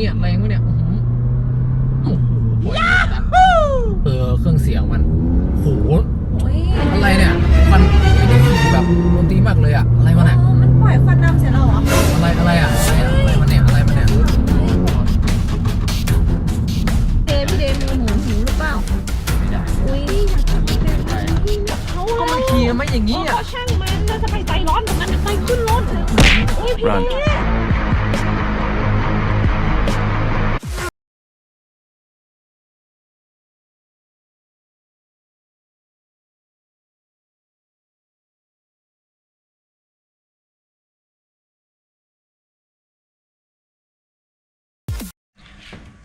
เนี่ยแรงวะเนี่ยอื้อหือโอ้โหปล่อยไม่ทันเออเครื่องเสียงมันโหโอ้ยอะไรเนี่ยมันแบบดนตรีมากเลยอะอะไรวะเนี่ยอ๋อมันปล่อยควันดำเสียแล้วเหรออะไรอะไรอะอะไรอะอะไรมันเนี่ยอะไรมันเนี่ยเดพี่เดมีหมูหิวหรือเปล่าไม่ได้อุ้ยอยากจะไปเป็นพี่เขาก็มันขี่ไม่อย่างนี้นี้อะอะช่างมันเราจะไปใจร้อนกับมันไปขึ้นรถอุ้ยพี่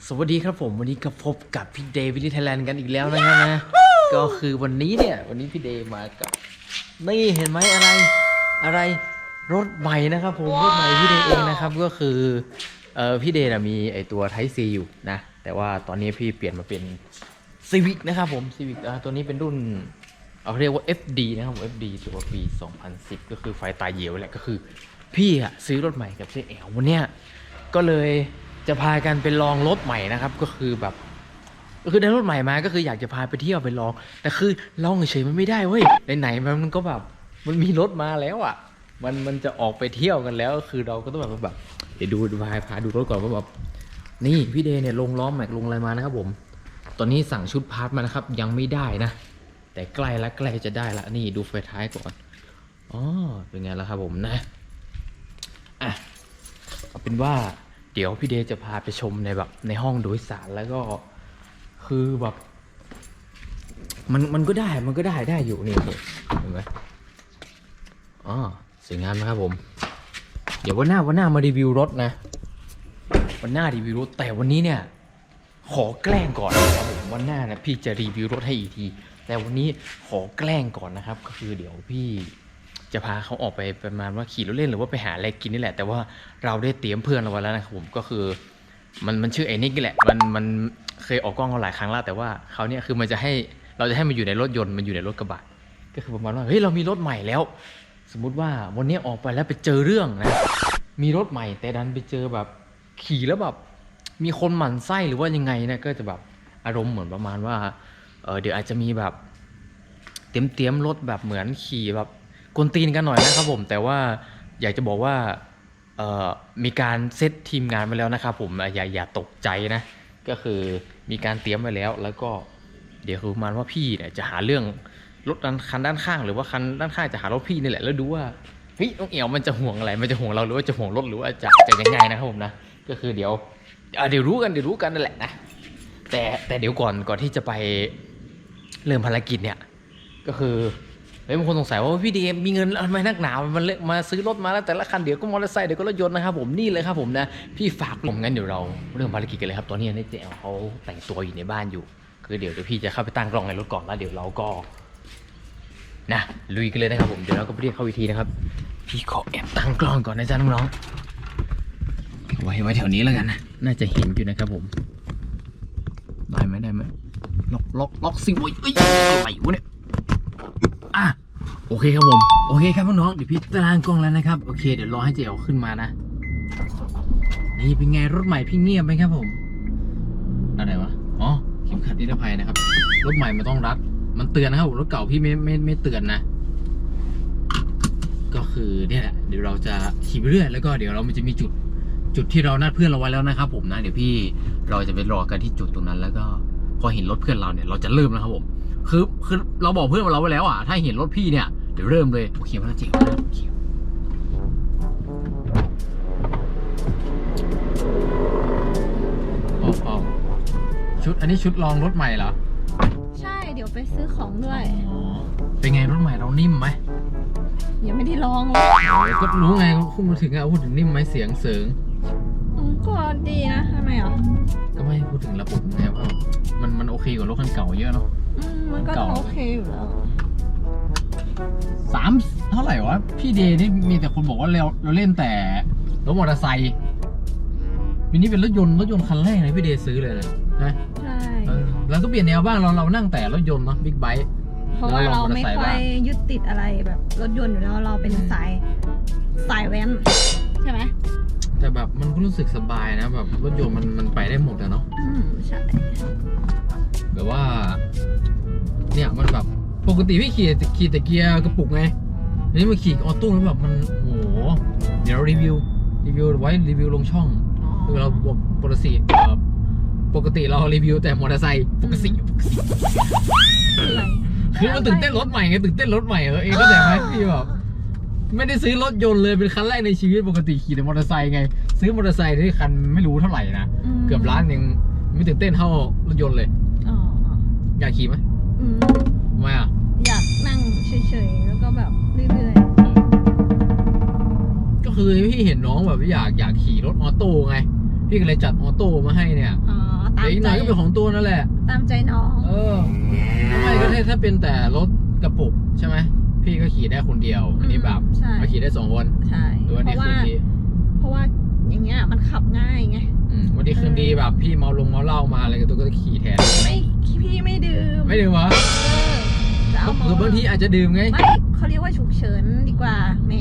สวัสดีครับผมวันนี้ก็พบกับพี่เดย์วิลลี่ไทยแลนด์กันอีกแล้วนะครับนะก็คือวันนี้เนี่ยวันนี้พี่เดย์มากับนี่เห็นไหมอะไรอะไรรถใหม่นะครับผมรถใหม่พี่เดย์เองนะครับก็คือเออพี่เดย์น่ะมีไอตัวไทซีอยู่นะแต่ว่าตอนนี้พี่เปลี่ยนมาเป็นซีวิกนะครับผมซีวิกตัวนี้เป็นรุ่นเอาเรียกว่า FD นะครับผม FD ตัวปี 2010 ก็คือไฟตายเหยวแหละก็คือ พี่อะซื้อรถใหม่กับเจ๊แอลวันเนี้ยก็เลย จะพากันไปลองรถใหม่นะครับ ก็คือแบบก็คือได้รถใหม่มาก็คืออยากจะพาไปเที่ยวไปลอง แต่คือลองเฉยๆมันไม่ได้เว้ยไหนๆมันก็แบบมันมีรถมาแล้วอะ มันมันจะออกไปเที่ยวกันแล้ว คือเราก็ต้องแบบแบบเดี๋ยวดูดูพาพาดูรถก่อนว่าแบบนี่พี่เดย์เนี่ยลงล้อมแม็กลงอะไรมานะครับผม ตอนนี้สั่งชุดพาร์ทมานะครับ ยังไม่ได้นะ แต่ใกล้ละใกล้จะได้ละนี่ดูไฟท้ายก่อนอ๋อเป็นไงแล้วครับผมนะอะเอาเป็นว่า เดี๋ยวพี่เดย์จะพาไปชมในแบบในห้องโดยสารแล้วก็คือแบบมันมันก็ได้มันก็ได้ได้อยู่นี่นี่เห็นไหมอ๋อสวยงามนะครับผม เดี๋ยววันหน้าวันหน้ามารีวิวรถนะ วันหน้ารีวิวรถแต่วันนี้เนี่ย ขอแกล้งก่อนนะครับผมวันหน้านะพี่จะรีวิวรถให้อีกที แต่วันนี้ขอแกล้งก่อนนะครับ ก็คือเดี๋ยวพี่ จะพาเขาออกไปประมาณว่าขี่รถเล่นหรือว่าไปหาอะไรกินนี่แหละ แต่ว่าเราได้เตรียมเพื่อนเราไว้แล้วนะครับผมก็คือ มันมันชื่อไอ้นิกนี่แหละมันมันเคยออกกล้องเราหลายครั้งแล้วแต่ว่าเขาเนี่ยคือมันจะให้เราจะให้มันอยู่ในรถยนต์มันอยู่ในรถกระบะก็คือประมาณว่าเฮ้ยเรามีรถใหม่แล้ว สมมุติว่าวันนี้ออกไปแล้วไปเจอเรื่องนะมีรถใหม่ แต่ดันไปเจอแบบขี่แล้วแบบมีคนหมั่นไส้หรือว่ายังไงนะก็จะแบบอารมณ์เหมือนประมาณว่าเออเดี๋ยวอาจจะมีแบบเตรียมเตรียมรถแบบเหมือนขี่แบบ กวนตีนกันหน่อยนะครับผมแต่ว่าอยากจะบอกว่ามีการเซตทีมงานไว้แล้วนะครับผมอย่าอย่าตกใจนะ ก็คือมีการเตรียมไว้แล้ว แล้วก็เดี๋ยวคือมาณว่าพี่เนี่ยจะหาเรื่องรถคันด้านข้าง หรือว่าคันด้านข้างจะหารถพี่นี่แหละแล้วดูว่าเฮ้ยน้องเอ๋วมันจะห่วงอะไร มันจะห่วงเราหรือว่าจะห่วงรถหรือว่าจะจะยังไงนะครับผมนะก็คือเดี๋ยวเดี๋ยวรู้กันเดี๋ยวรู้กันนั่นแหละนะแต่แต่เดี๋ยวก่อนก่อนที่จะไปเริ่มภารกิจเนี่ยก็คือ เฮ้ยบางคนสงสัยว่าพี่ดีมีเงินทำไมนักหนา มันเลยมาซื้อรถมาแล้วแต่ละคันเดี๋ยวก็มอเตอร์ไซค์เดี๋ยวก็รถยนต์นะครับผมนี่เลยครับผมนะพี่ฝากผมงั้นเดี๋ยวเราเริ่มภารกิจกันเลยครับตอนนี้นี่เจลเขาแต่งตัวอยู่ในบ้านอยู่ คือเดี๋ยวเดี๋ยวพี่จะเข้าไปตั้งกล้องในรถก่อนแล้วเดี๋ยวเราก็นะลุยกันเลยนะครับผมเดี๋ยวเราก็ไปเรียกเข้าวิธีนะครับ พี่ขอแอบตั้งกล้องก่อนนะจ๊ะน้องๆไว้ไว้แถวนี้แล้วกันนะน่าจะเห็นอยู่นะครับผมได้ไหมได้ไหมล็อกล็อกล็อกสิเว้ยเอ้ยอะไรวะเนี่ย โอเคครับผมโอเคครับน้องๆเดี๋ยวพี่ตั้งกล้องแล้วนะครับโอเค เดี๋ยวรอให้เจลขึ้นมานะนี่เป็นไงรถใหม่พี่เงียบไหมครับผมอะไรวะอ๋อเข็มขัดนิรภัยนะครับ รถใหม่มันต้องรัด มันเตือนนะครับรถเก่าพี่ไม่ไม่ไม่เตือนนะ ก็คือเนี่ยแหละเดี๋ยวเราจะขี่ไปเรื่อยแล้วก็เดี๋ยวเรามันจะมีจุดจุดที่เรานัดเพื่อนเราไว้แล้วนะครับ ผมนะเดี๋ยวพี่เราจะไปรอกันที่จุดตรงนั้น แล้วก็พอเห็นรถเพื่อนเราเนี่ยเราจะเริ่มแล้วครับผมคือคือเราบอกเพื่อนเราไว้แล้วอะถ้าเห็นรถพี่เนี่ย เดี๋ยวเริ่มเลยโอเคมันเจ๋งมากโอเคอ๋ออ๋อชุดอันนี้ชุดลองรถใหม่เหรอ ใช่เดี๋ยวไปซื้อของด้วย อ๋อ เป็นไงรถใหม่เรานิ่มไหมยังไม่ได้ลองเลยโอ้ยก็รู้ไงพูดมาถึงอะพูดถึงนิ่มไหมเสียงเสริงอืมก็ดีนะทำไมอะก็ไม่พูดถึงระบบไงว่ามันมันโอเคกว่ารถคันเก่าเยอะเนาะอืมมันก็เก่าโอเคอยู่แล้ว สามเท่าไหร่วะ พี่เดย์นี่มีแต่คนบอกว่าเราเราเล่นแต่รถมอเตอร์ไซค์วันนี้เป็นรถยนต์รถยนต์คันแรกเลยพี่เดย์ซื้อเลยนะนะใช่ เออเราก็เปลี่ยนแนวบ้างเราเรานั่งแต่รถยนต์เนาะบิ๊กไบค์ เพราะว่าแล้วลเราองมอเตอร์ไม่ไซค์ค่อบ้างยยึดติดอะไรแบบรถยนต์อยู่แล้วเราเป็นสายสายแว้นใช่ไหมใแต่แบบมันก็รู้สึกสบายนะแบบรถยนต์มันมันไปได้หมดอะเนาะอืมใช่ แบบว่า เนี่ยมันแบบ ปกติพี่ขี่ขี่แต่เกียร์กระปุกไงอันนี้มาขี่ออโต้แล้วแบบมันโอ้โหเดี๋ยวเรารีวิวรีวิวไว้รีวิวลงช่องอ๋อคือเราปกปกติเอ่อปกติเรารีวิวแต่มอเตอร์ไซค์ปกติปกติอะไรคือมันตื่นเต้นรถใหม่ไงตื่นเต้นรถใหม่เออเองก็แต่ไหมพี่แบบไม่ได้ซื้อรถยนต์เลยเป็นคันแรกในชีวิตปกติขี่แต่มอเตอร์ไซค์ไง ซื้อมอเตอร์ไซค์ที่คันไม่รู้เท่าไหร่นะมเกือบล้านยังไม่ตื่นเต้นเท่ารถยนต์เลยอ๋ออ๋ออยากขี่ไหมอืม ทำไมอะ อยากนั่งเฉยๆ แล้วก็แบบเรื่อยก็คือพี่เห็นน้องแบบอยากอยากขี่รถออโต้ไง พี่ก็เลยจัดออโต้มาให้เนี่ยๆ อ๋อ ตามเดี๋ยวอีกหใจน่อยก็เป็นของตัวนั่นแหละ ตามใจน้องเออทำไมก็ได้ถ้าเป็นแต่รถกระปุกใช่ไหมพี่ก็ขี่ได้คนเดียว อันนี้แบบใช่มาขี่ได้สองคนใช่หรือว่าเพนี่ราะคืว่า นดีเพราะว่าอย่างเงี้ยมันขับง่ายไง อืมวันดีคืนดีแบบพี่เมาลงเมาเหล้ามาอะไรก็ตัวก็ขี่แทน ไม่พี่ไม่ดื่มไม่ดื่มเหรอเออจะ เอาหรือบางทีอาจจะดื่มไง ไม่เขาเรียกว่าฉุกเฉินดีกว่าแหม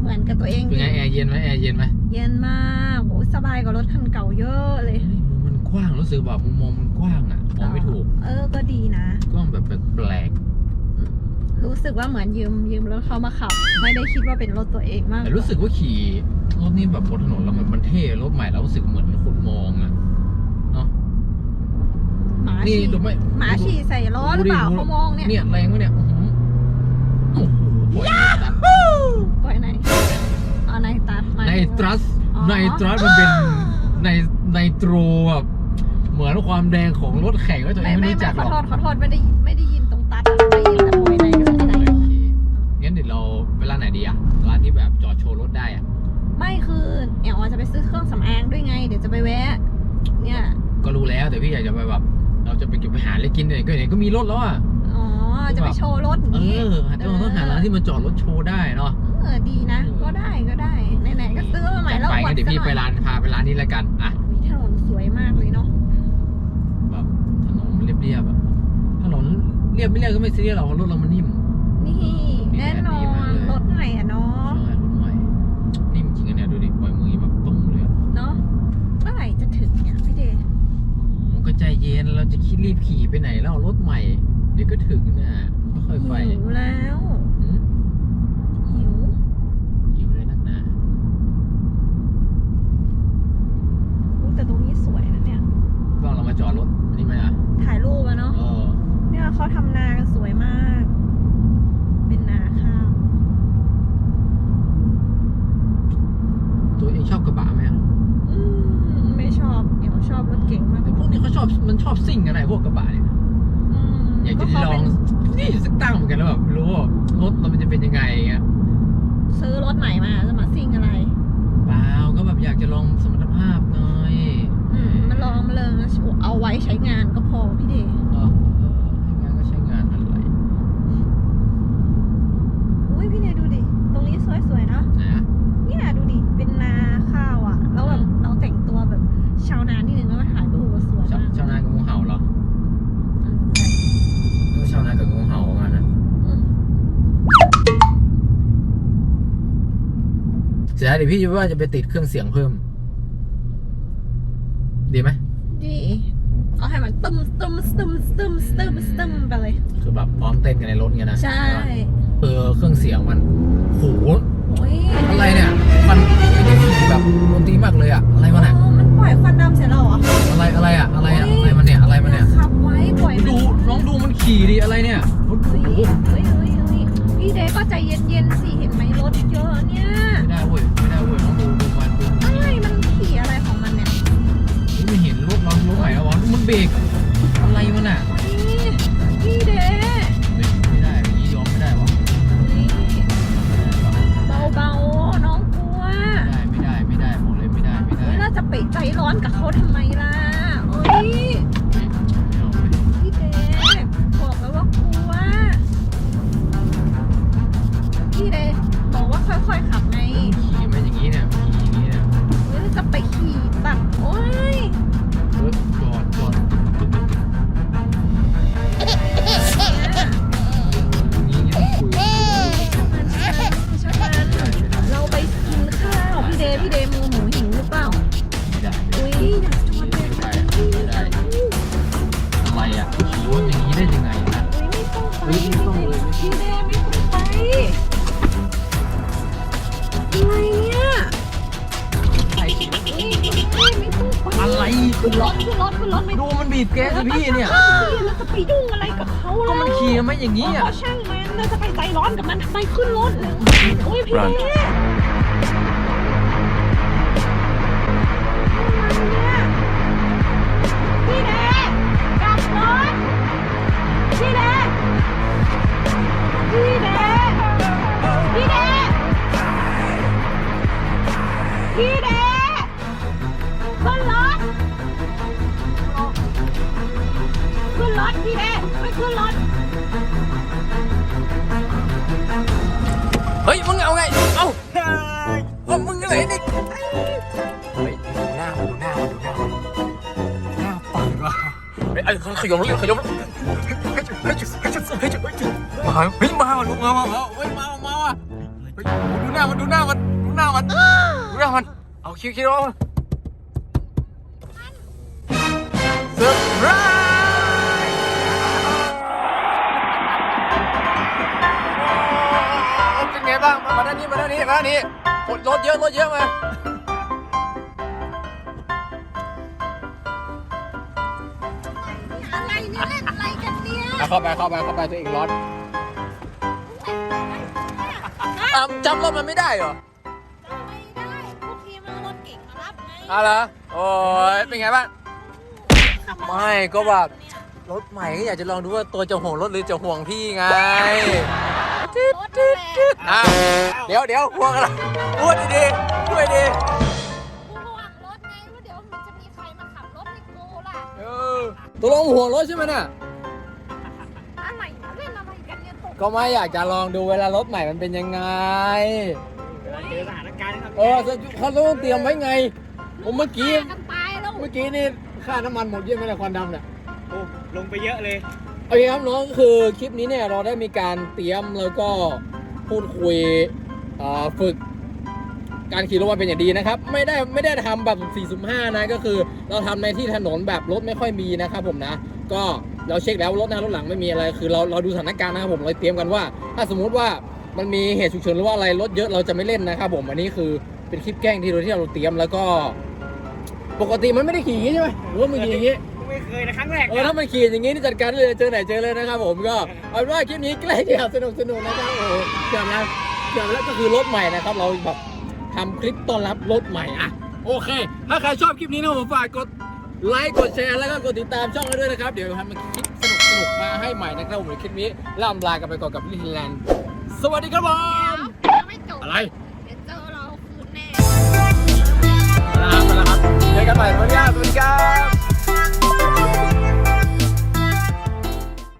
เหมือนกับตัวเองเป็นไงแอร์เย็นไหมแอร์เย็นไหมเย็นมากโหสบายกว่ารถคันเก่าเยอะเลยเฮ้ยมันกว้างรู้สึกแบบมุมมองมันกว้างอะมองไม่ถูก เออก็ดีนะกว้างแบบแปลกรู้สึกว่าเหมือนยืมยืมรถเขามาขับ ไม่ได้คิดว่าเป็นรถตัวเองมากๆแต่รู้สึกว่าขี่รถนี้แบบบนถนนแล้วมันมันเท่รถใหม่แล้วรู้สึกเหมือนคนมองอะเนาะหมา นี่ฉี่ดูไม่หมาฉี่ใส่ล้อหรือเปล่าดูดิเขามองเนี่ยเนี่ยแรงวะเนี่ยอื้อหือโอ้โหปล่อยในตัดปล่อยไหนเอาในตัดมาในตรัสอ๋อในตรัสมันเป็นในในโตรแบบเหมือนความแดงของรถแข่งก็ตัวเอไม่งไม่ไม่รู้ไม่จักขหรออกโทษขอโทษไม่ได้ไม่ได้ยินตรงตัดได้ยินแต่ปล่อยในก็ไม่ได้โอเคงั้นเดี๋ยวเราเวลาไหนดีอะร้านที่แบบจอดโชว์รถได้อะไม่คือเอ๋วจะไปซื้อเครื่องสำอางด้วยไง เดี๋ยวจะไปแวะ เนี่ย ก็รู้แล้วแต่พี่อยากจะไปแบบเรา จะไปเก็บไปหาอะไรกินเนี่ยก็ไหนก็มีรถแล้วอะอ๋อ จะไปโชว์รถอย่างเอนี้อต้องต้องหาร้านที่มันจอดรถโชว์ได้เนาะเออดีนะ ก็ได้ก็ได้ไหนๆก็ซื้อมาใหม่จัดแล้วไปอวงั้นเดี๋ยวพี่ซะหไปน่อยร้านพาไปร้านนี้แล้วกันอะมีถนนสวยมากเลยเนาะแบบถนนมันเรียบๆอะถนนเรียบไม่เรียบก็ไม่ซีเรียสหรอกเพราะรถเรามันนิ่ม นี่แน่นอน ใจเย็นเราจะคิดรีบขี่ไปไหนแล้วรถใหม่ เดี๋ยวก็ถึงน่ะค่อยๆไป หิวแล้ว หืม หิว หิวเลยนักหนา อุ๊ยแต่ตรงนี้สวยนะเนี่ย ก็เรามาจอดรถอันนี่ไหมอะ ถ่ายรูปอะเนาะ เออ เนี่ยเขาทำนากันสวยมาก เป็นนาข้าว ตัวเองชอบกระบะไหมอะ อืมไม่ชอบเดี๋ยวชอบรถเก่งมาก แต่พวกนี้เขาช อบมันชอบซิ่งกันอะไรพวกกระบะเนี่ยอืมอยากจะเขาลองเป็นนี่สักตั้งเหมือนกันแล้วแบบไม่รู้ว่ารถเรามันจะเป็นยังไงอย่างเงี้ยซื้อรถใหม่มาจะมาซิ่งอะไรเปล่าก็แบบอยากจะลองสมรรถภาพหน่อยอืมมันลองมาเลยเอาไว้ใช้งานก็พอพี่เดช เออเออให้งานก็ใช้งานอะไร อุ้ยพี่เดชดูดิ ตรงนี้สวยๆเนอะ นะ เนี่ยดูดิ เป็นนาข้าวอะ แล้วแบบเราแต่งตัวแบบชาวนานิดนึงแล้วมาถ่ายรูปก็สวย ชาว มาก ชาวนากับงูเห่าเหรอ อืม เออชาวนากับงูเห่าประมาณนั้น อืม เสร็จแล้วเดี๋ยวพี่ว่าจะไปติดเครื่องเสียงเพิ่ม ดีไหมดีเอาให้มันตึมตึมตึมตึมตึมตึมไปเลยคือแบบพร้อมเต้นกันในรถเงี้ยนะใช่เออเครื่องเสียงมันโหโอ้ยอะไรเนี่ยมันแบบดนตรีมากเลยอะอะไรมันอะอ๋อมันปล่อยควันดำเสร็จแล้วเหรออะไรอะไรอะอะไรอะอะไรมันเนี่ยอะไรมันเนี่ยขับไว้ปล่อยมันดูน้องดูมันขี่ดิอะไรเนี่ยโอ้เฮ้ยโหเฮ้ยเฮ้ยเฮ้ยพี่เดย์ก็ใจเย็นๆสิเห็นไหมรถเยอะเนี่ย อย่างนี้อะก็ช่างมันเราจะไปใจร้อนกับมันทำไมขึ้นรถเลยโอ้ยพี่ร้นเดพี่เดกลับรถพี่เดพี่เดพี่เดพี่เดขึ้นรถขึ้นรถพี่เดไม่ขึ้นรถ ขยมเลยขยมเลยเฮ้ยเฮ้ยเฮ้ยเฮ้ยเฮ้ยมาเฮ้ยมาลุงมามาเฮ้ยมามาว่ะเฮ้ยดูหน้ามันดูหน้ามันดูหน้ามันดูหน้ามันเอาคิวคิวเอาเซอร์ไพรส์เป็นไงบ้างมาด้านนี้มาด้านนี้มาด้านนี้รถเยอะรถเยอะมา เนี่ยเล่นอะไรกันเนี่ยเข้าไปเข้าไปเข้าไปตัวเองร้อนอะจำรถมันไม่ได้เหรอไม่ได้พวกทีมันรถเก่งมารับไงอะเหรอโอ้ยเป็นไงบ้างไม่ก็แบบ รถใหม่ก็อยากจะลองดูว่าตัวจะห่วงรถหรือจะห่วงพี่ไงรถนั่นแหละอะเดี๋ยวเดี๋ยวห่วงอะไรพูดดีๆช่วยดี ตัวลงห่วงรถใช่ไหมน่ะ อะไรนะเล่นอะไรกันเนี่ยตกก็ไม่อยากจะลองดูเวลารถใหม่มันเป็นยังไงเจอสถานการณ์นะครับเออเขาต้องเตรียมไว้ไง ผมเมื่อกี้กันตายแล้วเมื่อกี้นี่ค่าน้ำมันหมดเยอะไหมล่ะควันดำเนี่ย โอ้ลงไปเยอะเลย โอเคครับน้องคือคลิปนี้เนี่ยเราได้มีการเตรียมแล้วก็พูดคุยเอ่อฝึก การขี่รถมาเป็นอย่างดีนะครับ ไม่ได้ไม่ได้ทำแบบ 4 5 นะก็คือ เราทำในที่ถนนแบบรถไม่ค่อยมีนะครับผมนะ ก็เราเช็คแล้วรถหน้ารถหลังไม่มีอะไร คือเราเราดูสถานการณ์นะครับผมเราเตรียมกันว่า ถ้าสมมุติว่ามันมีเหตุฉุกเฉินหรือว่าอะไรรถเยอะเราจะไม่เล่นนะครับผมอันนี้คือเป็นคลิปแกล้งที่เราที่เราเตรียมแล้วก็ ปกติมันไม่ได้ขี่อย่างนี้ใช่ไหมหรือว่ามึงขี่อย่างนี้ ไม่เคยนะครั้งแรกเออถ้ามันขี่อย่างงี้นี่จัดการได้เลยเจอไหนเจอเลยนะครับผมก็เอาเป็นว่าคลิปนี้ใกล้จะสนุกสนุกนะครับโอ้โหเกี่ยวนะเกี่ยวแล้วก็คือรถใหม่นะครับ เราแบบ ทำคลิปต้อนรับรถใหม่อะโอเค ถ้าใครชอบคลิปนี้นะผมฝากกดไลค์กดแชร์แล้วก็กดติดตามช่องเราด้วยนะครับ เดี๋ยวทำคลิปสนุกสนุกมาให้ใหม่นะครับผมคลิปนี้ล่ำลากันไปก่อนกับลิทแลนด์สวัสดีครับผมอะไรเดี๋ยวเจอเราคืนแน่ลาไปแล้วครับเจอกันใหม่วันหน้าสวัสดีครับ